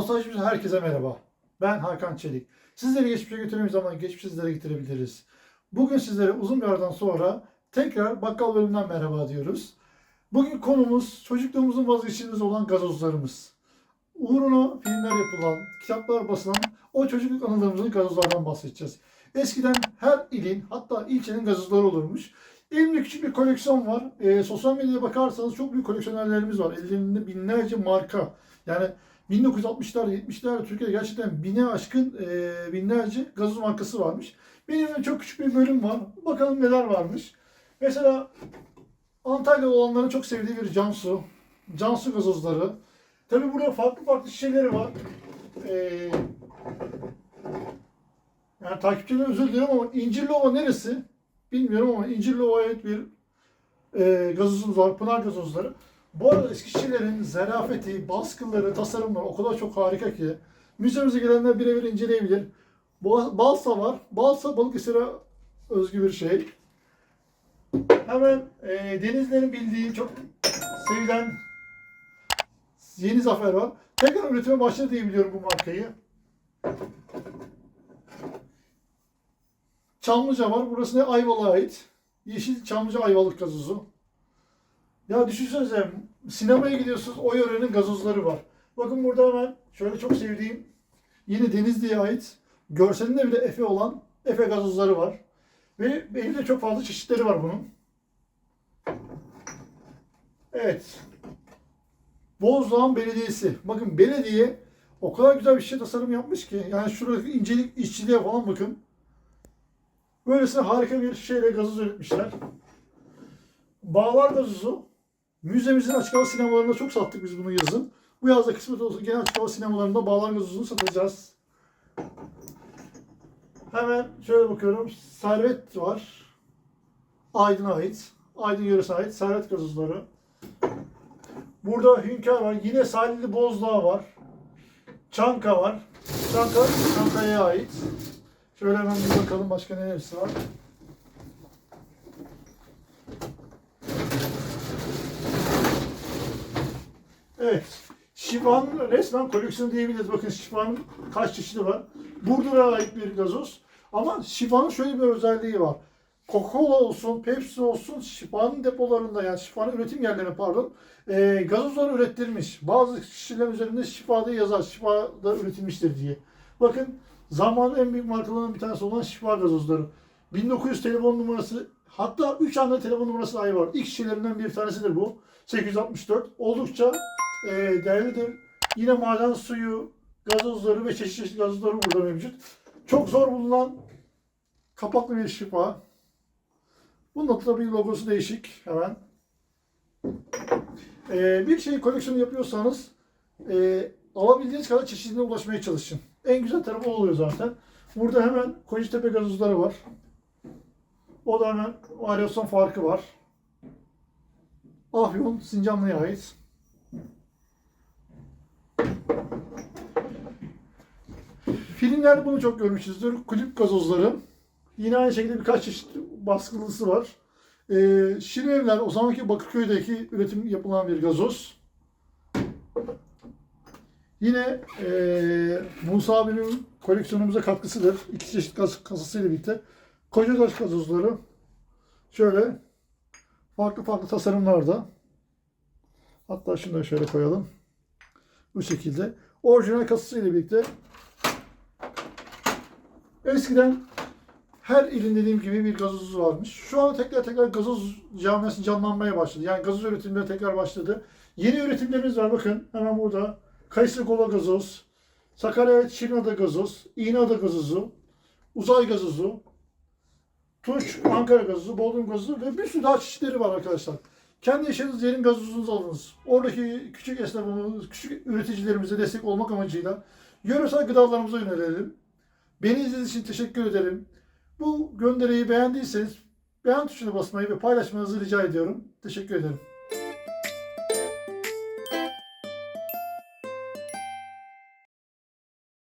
Nostaljimiz herkese merhaba. Ben Hakan Çelik. Sizleri geçmişe götüremeyiz ama geçmiş sizlere getirebiliriz. Bugün sizlere uzun bir aradan sonra tekrar bakkal bölümünden merhaba diyoruz. Bugün konumuz çocukluğumuzun vazgeçilmez olan gazozlarımız. Uğruna filmler yapılan, kitaplar basılan o çocukluk anılarımızın gazozlardan bahsedeceğiz. Eskiden her ilin hatta ilçenin gazozları olurmuş. Elimde küçük bir koleksiyon var. Ee, sosyal medyaya bakarsanız çok büyük koleksiyonerlerimiz var. Ellerinde binlerce marka. Yani 1960'lar 70'ler Türkiye'de gerçekten bine aşkın e, binlerce gazoz markası varmış. Benim çok küçük bir bölüm var. Bakalım neler varmış. Mesela Antalyalı olanların çok sevdiği bir Cansu. Cansu gazozları. Tabi burada farklı farklı şişeleri var. Ee, yani takipçilerine özür dilerim ama İncirliova neresi? Bilmiyorum ama İncirliova'ya ait bir e, gazozumuz var. Pınar gazozları. Bu arada eski şişelerin zarafeti, baskıları, tasarımları o kadar çok harika ki müzemize gelenler birebir inceleyebilir. Balsa var. Balsa Balıkesir'e özgü bir şey. Hemen e, denizlerin bildiği çok sevilen Yeni Zafer var. Tekrar üretime başladı diye biliyorum bu markayı. Çamlıca var. Burası ne? Ayvalık'a ait. Yeşil Çamlıca Ayvalık gazozu. Ya düşünsenize sinemaya gidiyorsunuz o yörenin gazozları var. Bakın burada hemen şöyle çok sevdiğim yine Denizli'ye ait görselinde bile Efe olan Efe gazozları var. Ve elimde çok fazla çeşitleri var bunun. Evet. Bozdağ Belediyesi. Bakın belediye o kadar güzel bir şey tasarım yapmış ki. Yani şuradaki incelik işçiliğe falan bakın. Böylesine harika bir şeyle gazoz üretmişler. Bağlar gazozu. Müzemizin açık hava sinemalarında çok sattık biz bunu yazın. Bu yazda kısmet olsun gene açık hava sinemalarında Bağlar gazozunu satacağız. Hemen şöyle bakıyorum. Servet var. Aydın'a ait. Aydın yöresine ait servet gazozları. Burada Hünkar var. Yine Salihli Bozdağ var. Çanka var. Çanka Çankaya'ya ait. Şöyle hemen bir bakalım başka neresi var. Evet. Şifa'nın resmen koleksiyonu diyebiliriz. Bakın Şifa'nın kaç çeşidi var. Burdur'a ait bir gazoz. Ama Şifa'nın şöyle bir özelliği var. Coca-Cola olsun, Pepsi olsun Şifa'nın depolarında yani Şifa'nın üretim yerlerine pardon e, gazozlar ürettirmiş. Bazı kişilerin üzerinde Şifa'da yazar. Şifa'da üretilmiştir diye. Bakın zamanın en büyük markalarından bir tanesi olan Şifa gazozları. 1900 telefon numarası hatta 3 tane telefon numarası dahi var. İlk kişilerinden bir tanesidir bu. 864. Oldukça e, değerlidir. Yine maden suyu, gazozları ve çeşitli çeşitli gazozları burada mevcut. Çok zor bulunan kapaklı bir şifa. Bunun da tabii logosu değişik hemen. E, bir şeyi koleksiyonu yapıyorsanız e, alabildiğiniz kadar çeşidine ulaşmaya çalışın. En güzel tarafı oluyor zaten. Burada hemen Kocatepe gazozları var. O da hemen varyasyon farkı var. Afyon Sincanlı'ya ait. Filmlerde bunu çok görmüşüzdür. Kulüp gazozları. Yine aynı şekilde birkaç çeşit baskılısı var. Ee, Şirin Evler o zamanki Bakırköy'deki üretim yapılan bir gazoz. Yine e, Musa abinin koleksiyonumuza katkısıdır. İki çeşit gaz kasasıyla birlikte. Kocadaş gazozları şöyle farklı farklı tasarımlarda. Hatta şunu da şöyle koyalım. Bu şekilde. Orijinal kasasıyla birlikte. Eskiden her ilin dediğim gibi bir gazozu varmış. Şu anda tekrar tekrar gazoz camiası canlanmaya başladı. Yani gazoz üretimleri tekrar başladı. Yeni üretimlerimiz var bakın. Hemen burada. Kayısı Gola gazoz, Sakarya Şirinada gazoz, İğneada gazozu, Uzay gazozu, Tunç Ankara gazozu, Bodrum gazozu ve bir sürü daha çeşitleri var arkadaşlar. Kendi yaşadığınız yerin gazozunuzu alınız. Oradaki küçük esnafımız, küçük üreticilerimize destek olmak amacıyla yöresel gıdalarımıza yönelelim. Beni izlediğiniz için teşekkür ederim. Bu gönderiyi beğendiyseniz beğen tuşuna basmayı ve paylaşmanızı rica ediyorum. Teşekkür ederim.